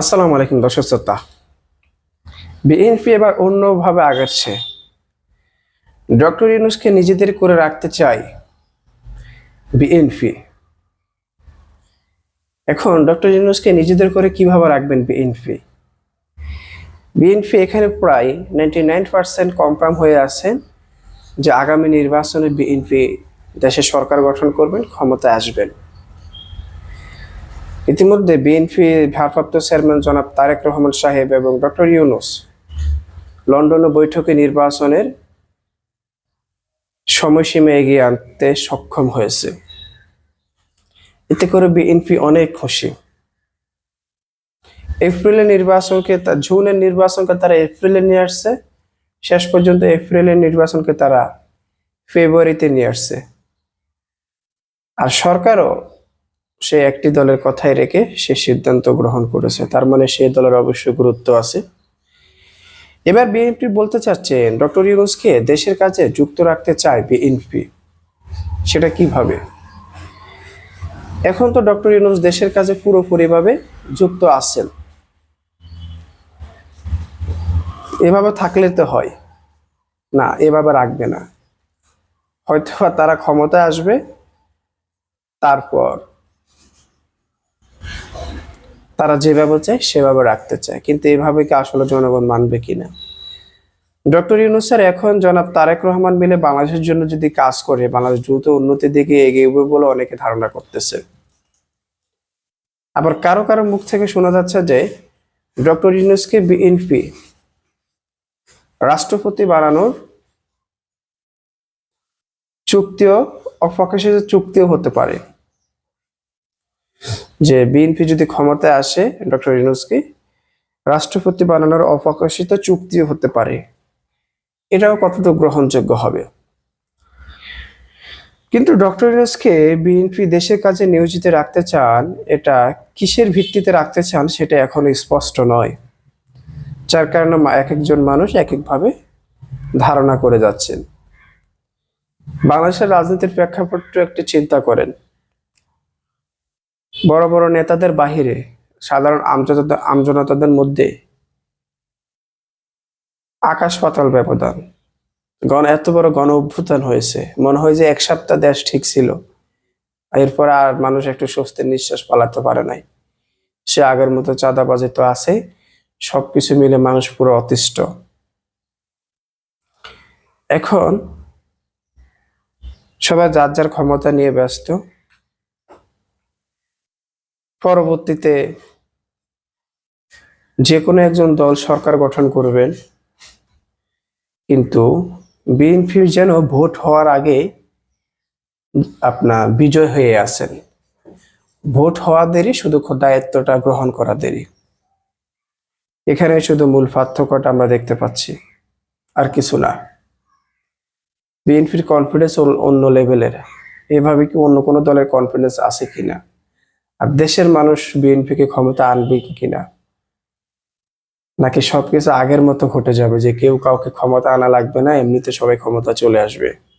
আসসালামু আলাইকুম দর্শক শ্রোতা। বিএনপি এবার অন্যভাবে আগাচ্ছে। ডক্টর ইউনুসকে নিজেদের করে রাখতে চাই বিএনপি। এখন ডক্টর ইউনুসকে নিজেদের করে কীভাবে রাখবেন বিএনপি? বিএনপি এখানে প্রায় নাইনটি নাইন পার্সেন্ট কনফার্ম হয়ে আছেন যে আগামী নির্বাচনে বিএনপি দেশে সরকার গঠন করবেন, ক্ষমতায় আসবেন। ইতিমধ্যে বিএনপি ভারপ্রাপ্ত চেয়ারম্যান জনাব তারেক রহমান সাহেব এবং ডক্টর ইউনুস লন্ডনে বৈঠকে নির্বাচনের সময়সীমা এগিয়ে আনতে সক্ষম হয়েছে। এতে করে বিএনপি অনেক খুশি। এপ্রিলের নির্বাচনকে জুনের নির্বাচনকে তারা এপ্রিলে নিয়ে আসছে, শেষ পর্যন্ত এপ্রিলের নির্বাচনকে তারা ফেব্রুয়ারিতে নিয়ে আসছে। আর সরকারও সে একটি দলের কথাই রেখে সে সিদ্ধান্ত গ্রহণ করেছে। তার মানে সেই দলের অবশ্যই গুরুত্ব আছে। এবার বিএনপি বলতে চাচ্ছেন, ডক্টর ইউনুসকে দেশের কাছে যুক্ত রাখতে চায় বিএনপি সেটা কীভাবে? এখন তো ডক্টর ইউনুস দেশের কাছে পুরোপুরিভাবে যুক্ত আছেন। এভাবে থাকলে তো হয়। না, এভাবে রাখবে না। হয়তো তারা ক্ষমতায় আসবে, তারপর তারা যেভাবে চায়, সেভাবে রাখতে চায়। কিন্তু এভাবে কি আসলে জনগণ মানবে কিনা? ডক্টর ইউনুস স্যার, এখন জনাব তারেক রহমান মিলে বাংলাদেশের জন্য যদি কাজ করে, বাংলাদেশ দ্রুত উন্নতির দিকে এগিয়ে বলে অনেকে ধারণা করতেছে। আবার কারও কারও মুখ থেকে শোনা যাচ্ছে যে, ডক্টর ইউনুসকে বিএনপি রাষ্ট্রপতি বানানোর চুক্তিও অপ্রকাশিত চুক্তিও হতে পারে। যে বিএনপি যদি ক্ষমতায় আসে, ডক্টর ইউনুসকে, রাষ্ট্রপতি বানানোর অপ্রকাশিত চুক্তিও হতে পারে। এটাও কতটুকু গ্রহণযোগ্য হবে? কিন্তু ডক্টর ইউনুসকে বিএনপি দেশের কাজে নিয়োজিত রাখতে চান, এটা কিসের ভিত্তিতে রাখতে চান সেটা এখনও স্পষ্ট নয়। যার কারণে এক একজন মানুষ এক একভাবে ধারণা করে যাচ্ছেন। বাংলাদেশের রাজনীতির প্রেক্ষাপট একটি চিন্তা করেন। বড় বড় নেতাদের বাহিরে, সাধারণ আমজনতা, আমজনতাদের মধ্যে আকাশ পাতাল ব্যবধান। গণ, এত বড় গণ অভ্যুত্থান হয়েছে। মনে হয় যে এক সপ্তাহ দেশ ঠিক ছিল। এরপর আর মানুষ একটু স্বস্তির নিঃশ্বাস পালাতে পারে নাই। সে আগের মতো চাঁদাবাজি তো আছে। সবকিছু মিলে মানুষ পুরো অতিষ্ঠ। এখন সবাই যার যার ক্ষমতা নিয়ে ব্যস্ত পরবর্তীতে যে কোনো একজন দল সরকার গঠন করবেন, কিন্তু বিএনপির যেন ভোট হওয়ার আগে আপনার বিজয় হয়ে আছেন ভোট হওয়া দেরি, শুধু দায়িত্বটা গ্রহণ করা দেরি। এখানে শুধু মূল পার্থক্যটা আমরা দেখতে পাচ্ছি, আর কিছু না। বিএনপির কনফিডেন্স অন্য লেভেলের এভাবে কি অন্য কোনো দলের কনফিডেন্স আছে কিনা? আর দেশের মানুষ বিএনপিকে ক্ষমতা আনবে কিনা? নাকি সবকিছু আগের মতো ঘটে যাবে যে কেউ কাউকে ক্ষমতা আনা লাগবে না, এমনিতে সবাই ক্ষমতা চলে আসবে?